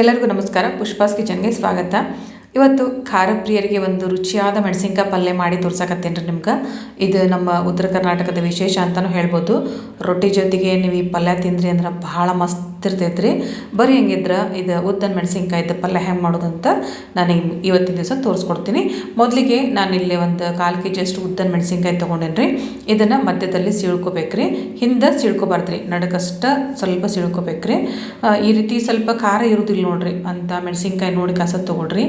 ಎಲ್ಲರಿಗೂ ನಮಸ್ಕಾರ. ಪುಷ್ಪಾಸ್ ಕಿಚನ್ಗೆ ಸ್ವಾಗತ. ಇವತ್ತು ಖಾರ ಪ್ರಿಯರಿಗೆ ಒಂದು ರುಚಿಯಾದ ಮೆಣಸಿನ್ಕಾಯಿ ಪಲ್ಯ ಮಾಡಿ ತೋರ್ಸಕತ್ತೇನೆ ರೀ ನಿಮ್ಗೆ? ಇದು ನಮ್ಮ ಉತ್ತರ ಕರ್ನಾಟಕದ ವಿಶೇಷ ಅಂತಲೂ ಹೇಳ್ಬೋದು. ರೊಟ್ಟಿ ಜೊತೆಗೆ ನೀವು ಈ ಪಲ್ಯ ತಿಂದ್ರಿ ಅಂದ್ರೆ ಬಹಳ ಮಸ್ತ್ ಇರ್ತೈತೆ ರೀ ಬರೀ ಹೆಂಗಿದ್ರೆ, ಇದು ಉದ್ದನ ಮೆಣಸಿನ್ಕಾಯ್ದು ಪಲ್ಯ ಹೆಂಗೆ ಮಾಡೋದು ಅಂತ ನಾನು ಇವತ್ತಿನ ದಿವಸ ತೋರಿಸ್ಕೊಡ್ತೀನಿ. ಮೊದಲಿಗೆ ನಾನು ಇಲ್ಲಿ ಒಂದು ಕಾಲು ಕೆ ಜಿಯಷ್ಟು ಉದ್ದನ ಮೆಣಸಿನ್ಕಾಯಿ ತೊಗೊಂಡೇನಿ ರೀ ಇದನ್ನು ಮಧ್ಯದಲ್ಲಿ ಸೀಳ್ಕೊಬೇಕ್ರಿ. ಹಿಂದೆ ಸಿಳ್ಕೋಬಾರ್ದು ರೀ ನಡಕಷ್ಟ ಸ್ವಲ್ಪ ಸಿಳ್ಕೋಬೇಕು ರೀ ಈ ರೀತಿ ಸ್ವಲ್ಪ ಖಾರ ಇರೋದಿಲ್ಲ ನೋಡ್ರಿ, ಅಂತ ಮೆಣಸಿನ್ಕಾಯಿ ನೋಡಿ ಕಸ ತೊಗೊಳ್ರಿ.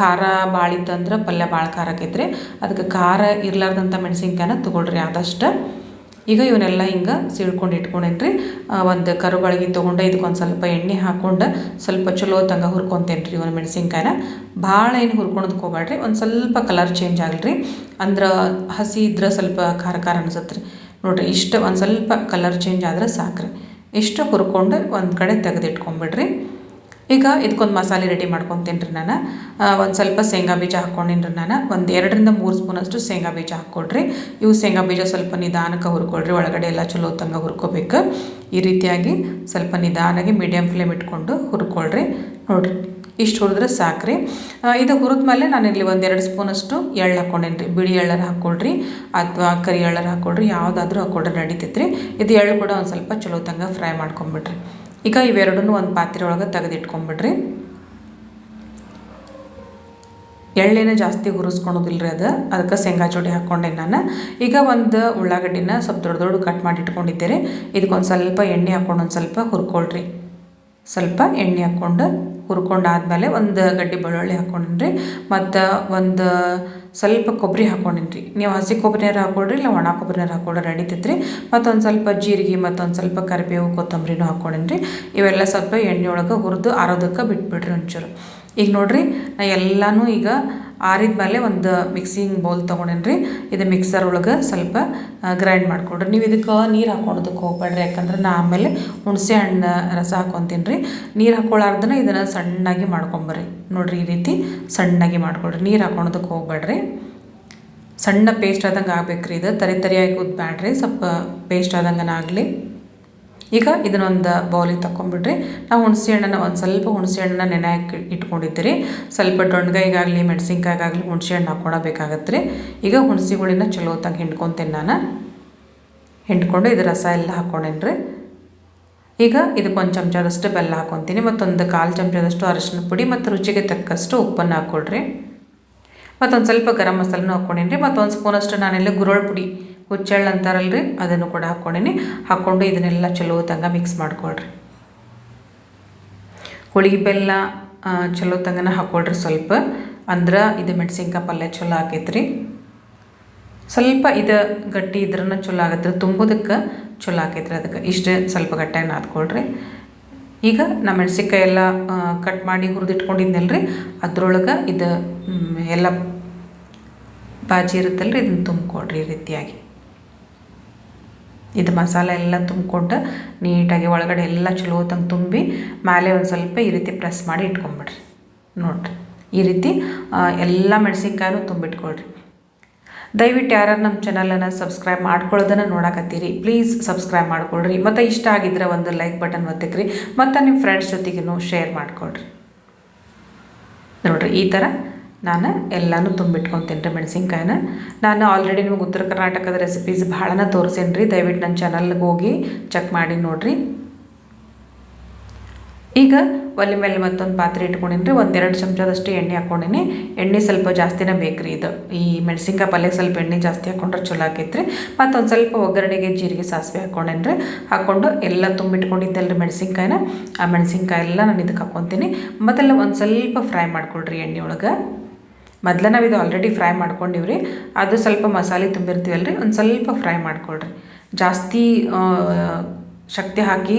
ಖಾರ ಭಾಳ ಇತ್ತಂದ್ರೆ ಪಲ್ಯ ಭಾಳ ಖಾರ ಆಕೈತ್ರಿ. ಅದಕ್ಕೆ ಖಾರ ಇರಲಾರ್ದಂಥ ಮೆಣಸಿನ್ಕಾಯಿನ ತೊಗೊಳ್ರಿ ಆದಷ್ಟು. ಈಗ ಇವನ್ನೆಲ್ಲ ಹಿಂಗೆ ಸೀಳ್ಕೊಂಡು ಇಟ್ಕೊಂಡೇನಿ ರೀ ಒಂದು ಕರುಬಳಗಿ ತೊಗೊಂಡು ಇದಕ್ಕೊಂದು ಸ್ವಲ್ಪ ಎಣ್ಣೆ ಹಾಕ್ಕೊಂಡು ಸ್ವಲ್ಪ ಚಲೋ ತಂಗ ಹುರ್ಕೊತೇನೆ ರೀ ಒಂದು ಮೆಣಸಿನ್ಕಾಯಿನ. ಭಾಳ ಏನು ಹುರ್ಕೊಳೋದಕ್ಕೆ ಹೋಗ್ಬೇಡ್ರಿ ಒಂದು ಸ್ವಲ್ಪ ಕಲರ್ ಚೇಂಜ್ ಆಗಲಿ ರೀ ಅಂದ್ರೆ ಹಸಿ ಇದ್ರೆ ಸ್ವಲ್ಪ ಖಾರ ಖಾರ ಅನ್ಸತ್ತೆ ರೀ ನೋಡಿರಿ, ಇಷ್ಟು ಒಂದು ಸ್ವಲ್ಪ ಕಲರ್ ಚೇಂಜ್ ಆದ್ರೆ ಸಾಕ್ರಿ. ಇಷ್ಟು ಹುರ್ಕೊಂಡು ಒಂದು ಕಡೆ ತೆಗೆದಿಟ್ಕೊಂಬಿಡ್ರಿ. ಈಗ ಇದಕ್ಕೊಂದು ಮಸಾಲೆ ರೆಡಿ ಮಾಡ್ಕೊತೀನಿ ರೀ ನಾನು ಒಂದು ಸ್ವಲ್ಪ ಶೇಂಗಾ ಬೀಜ ಹಾಕ್ಕೊಂಡಿನಿ ನಾನು. ಒಂದು ಎರಡರಿಂದ ಮೂರು ಸ್ಪೂನಷ್ಟು ಶೇಂಗಾ ಬೀಜ ಹಾಕ್ಕೊಳ್ರಿ ಇವು ಶೇಂಗಾ ಬೀಜ ಸ್ವಲ್ಪ ನಿಧಾನಕ್ಕೆ ಹುರ್ಕೊಳ್ರಿ, ಒಳಗಡೆ ಎಲ್ಲ ಚಲೋ ತಂಗ ಹುರ್ಕೋಬೇಕು. ಈ ರೀತಿಯಾಗಿ ಸ್ವಲ್ಪ ನಿಧಾನಾಗಿ ಮೀಡಿಯಮ್ ಫ್ಲೇಮ್ ಇಟ್ಕೊಂಡು ಹುರ್ಕೊಳ್ರಿ. ನೋಡಿರಿ, ಇಷ್ಟು ಹುರಿದ್ರೆ ಸಾಕ್ರಿ. ಇದು ಇದು ಹುರಿದ್ಮೇಲೆ ನಾನು ಇಲ್ಲಿ ಒಂದು ಎರಡು ಸ್ಪೂನಷ್ಟು ಎಳ್ಳು ಹಾಕ್ಕೊಂಡೇನಿ ರೀ ಬಿಳಿ ಎಳ್ಳರ ಹಾಕ್ಕೊಳ್ರಿ ಅಥವಾ ಕರಿ ಎಳ್ಳರ ಹಾಕ್ಕೊಳ್ರಿ ಯಾವುದಾದ್ರೂ ಹಾಕ್ಕೊಳ್ರಿ ನಡೀತೈತೆ ರೀ ಇದು ಎಳ್ಳು ಕೂಡ ಒಂದು ಸ್ವಲ್ಪ ಚಲೋ ತಂಗ ಫ್ರೈ ಮಾಡ್ಕೊಂಬಿಡ್ರಿ. ಈಗ ಇವೆರಡನ್ನೂ ಒಂದು ಪಾತ್ರೆ ಒಳಗೆ ತೆಗೆದಿಟ್ಕೊಂಬಿಡ್ರಿ. ಎಳ್ಳೆನ ಜಾಸ್ತಿ ಹುರಿಸ್ಕೊಳೋದಿಲ್ಲ ರೀ ಅದು, ಅದಕ್ಕೆ ಶೇಂಗಾ ಚೋಡಿ ಹಾಕ್ಕೊಂಡೇನಿ ನಾನು. ಈಗ ಒಂದು ಉಳ್ಳಾಗಡ್ಡಿನ ಸ್ವಲ್ಪ ದೊಡ್ಡ ದೊಡ್ಡ ಕಟ್ ಮಾಡಿ ಇಟ್ಕೊಂಡಿದ್ದೆ ರೀ ಇದಕ್ಕೊಂದು ಸ್ವಲ್ಪ ಎಣ್ಣೆ ಹಾಕ್ಕೊಂಡು ಒಂದು ಸ್ವಲ್ಪ ಹುರ್ಕೊಳ್ರಿ. ಸ್ವಲ್ಪ ಎಣ್ಣೆ ಹಾಕ್ಕೊಂಡು ಹುರ್ಕೊಂಡಾದ್ಮೇಲೆ ಒಂದು ಗಡ್ಡೆ ಬೆಳ್ಳುಳ್ಳಿ ಹಾಕ್ಕೊಂಡಿನಿ ಮತ್ತು ಒಂದು ಸ್ವಲ್ಪ ಕೊಬ್ಬರಿ ಹಾಕ್ಕೊಂಡಿನಿ ನೀವು ಹಸಿ ಕೊಬ್ಬರಿನಾರು ಹಾಕ್ಕೊಳ್ರಿ ಇಲ್ಲ ಒಣ ಕೊಬ್ಬರಿನಾರು ಹಾಕ್ಕೊಂಡ್ರೆ ನಡೀತೈತೆ ರೀ ಮತ್ತೊಂದು ಸ್ವಲ್ಪ ಜೀರಿಗೆ, ಮತ್ತೊಂದು ಸ್ವಲ್ಪ ಕರಿಬೇವು, ಕೊತ್ತಂಬರಿನೂ ಹಾಕ್ಕೊಂಡಿನಿ ಇವೆಲ್ಲ ಸ್ವಲ್ಪ ಎಣ್ಣೆ ಒಳಗೆ ಹುರಿದು ಆರೋದಕ್ಕೆ ಬಿಟ್ಬಿಡ್ರಿ ಒಂಚೂರು. ಈಗ ನೋಡಿರಿ, ನಾ ಎಲ್ಲನೂ ಈಗ ಆರಿದ ಮೇಲೆ ಒಂದು ಮಿಕ್ಸಿಂಗ್ ಬೌಲ್ ತೊಗೊಂಡೇನಿ ರೀ ಇದು ಮಿಕ್ಸರ್ ಒಳಗೆ ಸ್ವಲ್ಪ ಗ್ರೈಂಡ್ ಮಾಡ್ಕೊಡ್ರಿ. ನೀವು ಇದಕ್ಕೆ ನೀರು ಹಾಕೊಳೋದಕ್ಕೆ ಹೋಗ್ಬೇಡ್ರಿ ಯಾಕಂದ್ರೆ ನಾ ಆಮೇಲೆ ಹುಣಸೆ ಹಣ್ಣು ರಸ ಹಾಕೊತೀನಿ ರೀ ನೀರು ಹಾಕೊಳಾರ್ದನ ಇದನ್ನು ಸಣ್ಣಾಗಿ ಮಾಡ್ಕೊಂಬರ್ರಿ. ನೋಡಿರಿ ಈ ರೀತಿ ಸಣ್ಣಾಗಿ ಮಾಡ್ಕೊಳ್ರಿ. ನೀರು ಹಾಕೊಳೋದಕ್ಕೆ ಹೋಗ್ಬೇಡ್ರಿ ಸಣ್ಣ ಪೇಸ್ಟ್ ಆದಂಗೆ ಆಗ್ಬೇಕು ರೀ ಇದು. ತರಿ ತರಿಯಾಗಿ ಉದ್ಬೇಡ್ರಿ ಸ್ವಲ್ಪ ಪೇಸ್ಟ್ ಆದಂಗೆ ಆಗಲಿ ಈಗ ಇದನ್ನೊಂದು ಬೌಲಿಗೆ ತಗೊಂಬಿಡ್ರಿ ನಾವು ಹುಣಸೆ ಹಣ್ಣನ್ನು ಒಂದು ಸ್ವಲ್ಪ ಹುಣಸೆ ಹಣ್ಣನ್ನ ನೆನೆ ಹಾಕಿ ಇಟ್ಕೊಂಡಿದ್ದೀರಿ. ಸ್ವಲ್ಪ ಡೊಣ್ಗಾಯಿಗಾಗಲಿ ಮೆಣಸಿನ್ಕಾಯಿಗಾಗಲಿ ಹುಣಸೆ ಹಣ್ಣು ಹಾಕ್ಕೊಳಬೇಕಾಗತ್ತೆ ರೀ ಈಗ ಹುಣಸೆ ಹುಳಿನ ಚಲೋ ಹೊತ್ತಾಗಿ ಹಿಂಡ್ಕೊತೀನಿ ನಾನು? ಹಿಂಡ್ಕೊಂಡು ಇದು ರಸ ಎಲ್ಲ ಹಾಕ್ಕೊಂಡೇನ್ರಿ. ಈಗ ಇದಕ್ಕೆ ಒಂದು ಚಮಚದಷ್ಟು ಬೆಲ್ಲ ಹಾಕ್ಕೊತೀನಿ ಮತ್ತೊಂದು ಕಾಲು ಚಮಚದಷ್ಟು ಅರಶಿನ ಪುಡಿ ಮತ್ತು ರುಚಿಗೆ ತಕ್ಕಷ್ಟು ಉಪ್ಪನ್ನು ಹಾಕ್ಕೊಳ್ರಿ ಮತ್ತೊಂದು ಸ್ವಲ್ಪ ಗರಂ ಮಸಾಲನೂ ಹಾಕ್ಕೊಂಡೀನಿ ರೀ ಮತ್ತೊಂದು ಸ್ಪೂನಷ್ಟು ನಾನೆಲ್ಲ ಗುರೋಳ್ ಪುಡಿ ಹುಚ್ಚೆಳ್ಳು ಅಂತಾರಲ್ರಿ, ಅದನ್ನು ಕೂಡ ಹಾಕ್ಕೊಂಡೀನಿ. ಹಾಕ್ಕೊಂಡು ಇದನ್ನೆಲ್ಲ ಚಲೋ ತಂಗ ಮಿಕ್ಸ್ ಮಾಡ್ಕೊಳ್ರಿ. ಹೋಳಿಗೆ ಬೆಲ್ಲ ಚಲೋ ತಂಗನ ಹಾಕ್ಕೊಳ್ರಿ ಸ್ವಲ್ಪ. ಅಂದ್ರೆ ಇದು ಮೆಣಸಿನ್ಕಾಯಿ ಪಲ್ಯ ಚಲೋ ಆಕೈತ್ರಿ. ಸ್ವಲ್ಪ ಇದು ಗಟ್ಟಿ ಇದ್ರನ್ನ ಚಲೋ ಆಗತ್ತೆ ರೀ ತುಂಬೋದಕ್ಕೆ ಚಲೋ ಆಕೈತ್ರಿ ಅದಕ್ಕೆ. ಇಷ್ಟು ಸ್ವಲ್ಪ ಗಟ್ಟಿಯಾಗಿ ನಾದ್ಕೊಳ್ರಿ. ಈಗ ನಾ ಮೆಣಸಿನ್ಕಾಯಿ ಎಲ್ಲ ಕಟ್ ಮಾಡಿ ಹುರಿದಿಟ್ಕೊಂಡಿದ್ನಲ್ರಿ ರೀ ಅದ್ರೊಳಗೆ ಇದು ಎಲ್ಲ ಬಾಜಿ ಇರುತ್ತಲ್ಲ ರೀ ಇದನ್ನು ತುಂಬಿಕೊಡ್ರಿ ಈ ರೀತಿಯಾಗಿ. ಇದು ಮಸಾಲೆ ಎಲ್ಲ ತುಂಬಿಕೊಂಡು ನೀಟಾಗಿ ಒಳಗಡೆ ಎಲ್ಲ ಚಲೋ ತಂಗೆ ತುಂಬಿ ಮೇಲೆ ಒಂದು ಸ್ವಲ್ಪ ಈ ರೀತಿ ಪ್ರೆಸ್ ಮಾಡಿ ಇಟ್ಕೊಂಬಿಡ್ರಿ. ನೋಡಿರಿ. ಈ ರೀತಿ ಎಲ್ಲ ಮೆಣಸಿನ್ಕಾಯೂ ತುಂಬಿಟ್ಕೊಳ್ರಿ. ದಯವಿಟ್ಟು ಯಾರು ನಮ್ಮ ಚಾನಲನ್ನು ಸಬ್ಸ್ಕ್ರೈಬ್ ಮಾಡ್ಕೊಳ್ಳೋದನ್ನು ನೋಡಕತ್ತೀರಿ. ಪ್ಲೀಸ್ ಸಬ್ಸ್ಕ್ರೈಬ್ ಮಾಡ್ಕೊಳ್ರಿ. ಮತ್ತು ಇಷ್ಟ ಆಗಿದ್ರೆ ಒಂದು ಲೈಕ್ ಬಟನ್ ಒತ್ತಿಕ್ರಿ. ಮತ್ತು ನಿಮ್ಮ ಫ್ರೆಂಡ್ಸ್ ಜೊತೆಗೂ ಶೇರ್ ಮಾಡ್ಕೊಳ್ರಿ. ನೋಡ್ರಿ, ಈ ಥರ ನಾನು ಎಲ್ಲನೂ ತುಂಬಿಟ್ಕೊತೀನಿ ರೀ ಮೆಣಸಿನ್ಕಾಯಿನ. ನಾನು ಆಲ್ರೆಡಿ ನಿಮ್ಗೆ ಉತ್ತರ ಕರ್ನಾಟಕದ ರೆಸಿಪೀಸ್ ಭಾಳನ ತೋರಿಸೇನಿ ರೀ ದಯವಿಟ್ಟು ನನ್ನ ಚಾನಲ್ಗೆ ಹೋಗಿ ಚೆಕ್ ಮಾಡಿ ನೋಡಿರಿ. ಈಗ ಒಲೆ ಮೇಲೆ ಮತ್ತೊಂದು ಪಾತ್ರೆ ಇಟ್ಕೊಂಡಿನಿ ರೀ ಒಂದೆರಡು ಚಮಚದಷ್ಟು ಎಣ್ಣೆ ಹಾಕ್ಕೊಂಡಿನಿ ಎಣ್ಣೆ ಸ್ವಲ್ಪ ಜಾಸ್ತಿನೇ ಬೇಕ್ರಿ ಇದು. ಈ ಮೆಣಸಿನ್ಕಾಯಿ ಪಲ್ಯಕ್ಕೆ ಸ್ವಲ್ಪ ಎಣ್ಣೆ ಜಾಸ್ತಿ ಹಾಕ್ಕೊಂಡ್ರೆ ಚಲೋ ಆಕೈತ್ರಿ. ಮತ್ತೊಂದು ಸ್ವಲ್ಪ ಒಗ್ಗರಣೆಗೆ ಜೀರಿಗೆ ಸಾಸಿವೆ ಹಾಕ್ಕೊಂಡೇನಿ ರೀ ಹಾಕ್ಕೊಂಡು ಎಲ್ಲ ತುಂಬಿಟ್ಕೊಂಡಿದ್ದೆಲ್ಲ ರೀ ಮೆಣಸಿನ್ಕಾಯಿನ. ಆ ಮೆಣಸಿನ್ಕಾಯಿ ಎಲ್ಲ ನಾನು ಇದಕ್ಕೆ ಹಾಕ್ಕೊತೀನಿ ಮತ್ತೆಲ್ಲ ಒಂದು ಸ್ವಲ್ಪ ಫ್ರೈ ಮಾಡ್ಕೊಳ್ರಿ ಎಣ್ಣೆ ಒಳಗೆ ಮೊದಲ ನಾವು ಇದು ಆಲ್ರೆಡಿ ಫ್ರೈ ಮಾಡ್ಕೊಂಡಿವ್ರಿ. ಅದು ಸ್ವಲ್ಪ ಮಸಾಲೆ ತುಂಬಿರ್ತೀವಲ್ಲ ರೀ ಒಂದು ಸ್ವಲ್ಪ ಫ್ರೈ ಮಾಡ್ಕೊಳ್ರಿ. ಜಾಸ್ತಿ ಶಕ್ತಿ ಹಾಕಿ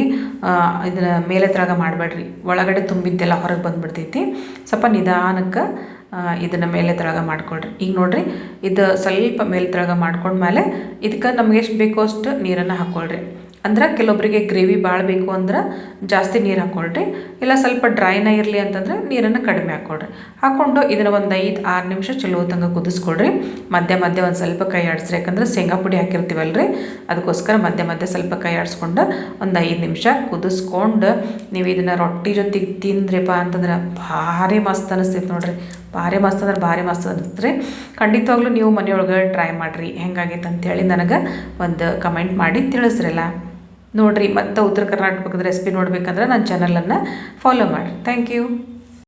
ಇದನ್ನ ಮೇಲೆ ತರಗ ಮಾಡಬೇಡ್ರಿ. ಒಳಗಡೆ ತುಂಬಿದ್ದೆಲ್ಲ ಹೊರಗೆ ಬಂದುಬಿಡ್ತೈತಿ. ಸ್ವಲ್ಪ ನಿಧಾನಕ್ಕೆ ಇದನ್ನು ಮೇಲೆ ತಳಗ ಮಾಡ್ಕೊಳ್ರಿ. ಈಗ ನೋಡಿರಿ, ಇದು ಸ್ವಲ್ಪ ಮೇಲೆ ತಳಗ ಮಾಡ್ಕೊಂಡ್ಮೇಲೆ ಇದಕ್ಕೆ ನಮ್ಗೆ ಎಷ್ಟು ಬೇಕೋ ಅಷ್ಟು ನೀರನ್ನು ಹಾಕ್ಕೊಳ್ರಿ ಅಂದ್ರೆ ಕೆಲವೊಬ್ಬರಿಗೆ ಗ್ರೇವಿ ಭಾಳ ಬೇಕು ಅಂದ್ರೆ ಜಾಸ್ತಿ ನೀರು ಹಾಕ್ಕೊಳ್ರಿ ಇಲ್ಲ ಸ್ವಲ್ಪ ಡ್ರೈನ ಇರಲಿ ಅಂತಂದ್ರೆ ನೀರನ್ನು ಕಡಿಮೆ ಹಾಕ್ಕೊಳ್ರಿ ಹಾಕ್ಕೊಂಡು ಇದನ್ನು ಒಂದು ಐದು, ಆರು ನಿಮಿಷ ಚಲೋ ತಂಗ ಕುದಿಸ್ಕೊಳ್ರಿ. ಮಧ್ಯ ಮಧ್ಯ ಒಂದು ಸ್ವಲ್ಪ ಕೈ ಆಡಿಸ್ರಿ. ಯಾಕಂದ್ರೆ ಶೇಂಗಾ ಪುಡಿ ಹಾಕಿರ್ತೀವಲ್ಲ ರೀ ಅದಕ್ಕೋಸ್ಕರ ಮಧ್ಯ ಮಧ್ಯ ಸ್ವಲ್ಪ ಕೈ ಆಡಿಸ್ಕೊಂಡು ಒಂದು ಐದು ನಿಮಿಷ ಕುದಿಸ್ಕೊಂಡು ನೀವು ಇದನ್ನು ರೊಟ್ಟಿ ಜೊತೆಗೆ ತಿಂದ್ರಿಪ್ಪ ಅಂತಂದ್ರೆ ಭಾರಿ ಮಸ್ತ್ ಅನಿಸ್ತೈತೆ ನೋಡ್ರಿ. ಭಾರಿ ಮಸ್ತ್ ಅಂದ್ರೆ ಭಾರಿ ಮಸ್ತ್ ಅನಿಸ್ತ್ರಿ ಖಂಡಿತವಾಗ್ಲೂ ನೀವು ಮನೆಯೊಳಗೆ ಟ್ರೈ ಮಾಡಿರಿ. ಹೆಂಗಾಗೈತೆ ಅಂತೇಳಿ ನನಗೆ ಒಂದು ಕಮೆಂಟ್ ಮಾಡಿ ತಿಳಿಸ್ರಲ್ಲ. ನೋಡಿರಿ ಮತ್ತು ಉತ್ತರ ಕರ್ನಾಟಕದ ರೆಸಿಪಿ ನೋಡಬೇಕಂದ್ರೆ ನನ್ನ ಚಾನಲನ್ನು ಫಾಲೋ ಮಾಡಿ ಥ್ಯಾಂಕ್ ಯು